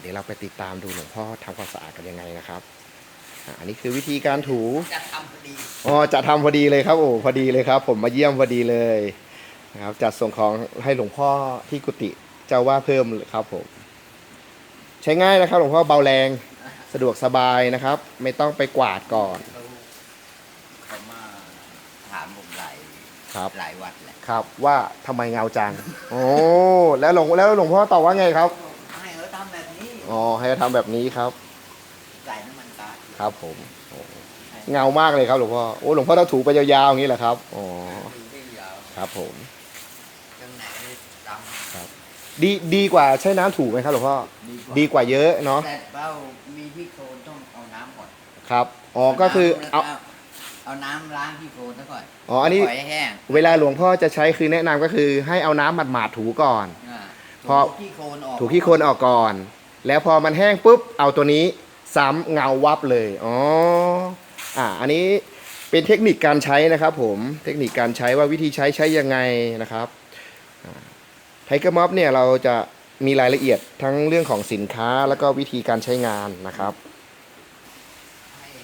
เดี๋ยวเราไปติดตามดูหลวงพ่อทำความสะอาดกันยังไงนะครับอ่าอันนี้คือวิธีการถู จะทำพอดีอ๋อจะทำพอดีเลยครับโอ้พอดีเลยครับ ผมมาเยี่ยมพอดีเลยนะครับจัดส่งของให้หลวงพ่อที่กุฏิเจ้าว่าเพิ่มครับผมใช้ง่ายนะครับ หลวงพ่อเบาแรงสะดวกสบายนะครับ ไม่ต้องไปกวาดก่อนเขาเขามาถามผมหลายครับหลายวัดแหละครับว่าทำไมเงาจังโอ้แล้วหลวงแล้วหลวงพ่อตอบว่าไงครับให้เขาทำแบบนี้ อ๋อให้ทำแบบนี้ครับใส่น้ำมันกาดครับผมโอ้เงามากเลยครับหลวงพ่อโอ้หลวงพ่อต้องถูไปยาวๆอย่างนี้แหละครับอ๋อดูได้ยาวครับผมจังไหนดำดีดีกว่าใช้น้ำถูไหมครับหลวงพ่อดีกว่าดีกว่าเยอะเนาะแต่เบ้ามีที่โคลนต้องเอาน้ำก่อนครับอ๋อก็คือเอาเอาเอาน้ำล้างที่โคลนซะก่อนอ๋ออันนี้ ปล่อยให้แห้งเวลาหลวงพ่อจะใช้คือแนะนำก็คือให้เอาน้ำหมาดๆถูก่อน อ่าพอ ถูที่โคลนออกถูที่โคนออกก่อน แล้วพอมันแห้งปุ๊บเอาตัวนี้ซ้ำเงาวับเลยอ๋ออ่าอันนี้เป็นเทคนิคการใช้นะครับผมเทคนิคการใช้ว่าวิธีใช้ใช้ยังไงนะครับไทเกอร์ม็อบเนี่ยเราจะมีรายละเอียดทั้งเรื่องของสินค้าแล้วก็วิธีการใช้งานนะครับ ให้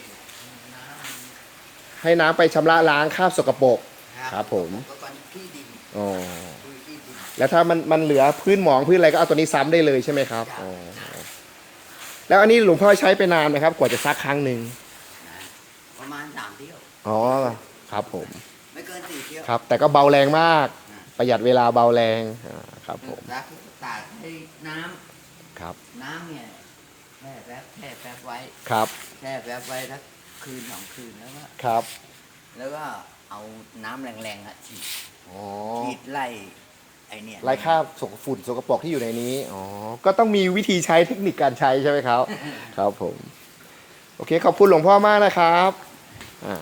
น้ำให้น้ำไปชำระล้างคราบสกปรกครับผมแล้วก็ที่ดินอ๋อคือที่ดิน แล้วถ้ามันมันเหลือพื้นหมองพื้นอะไรก็เอาตัวนี้ซ้ำได้เลยใช่ไหมครับอ๋อแล้วอันนี้หลวงพ่อใช้ไปนานไหมครับ กว่าจะซักครั้งหนึ่งนะประมาณสามเที่ยว อ๋อครับผม ไม่เกินสี่เที่ยวครับ แต่ก็เบาแรงมาก ประหยัดเวลาเบาแรงอ่าครับผมรักตากให้น้ครับำน้ำเนี่ยแช่แป๊บแช่แป๊บไว้ครับแช่แป๊บไว้สักคืนสองคืนแล้วก็ครับแล้วก็เอาน้ำแรงๆอะฉีดอ๋อฉีดไล่ ไอเนี่ยไล่คราบสกฝุ่นสกปรกที่อยู่ในนี้ อ๋อ ก็ต้องมีวิธีใช้เทคนิคการใช้ใช่ไหมครับ ครับผม โอเค ขอบคุณหลวงพ่อมากนะครับ อ่า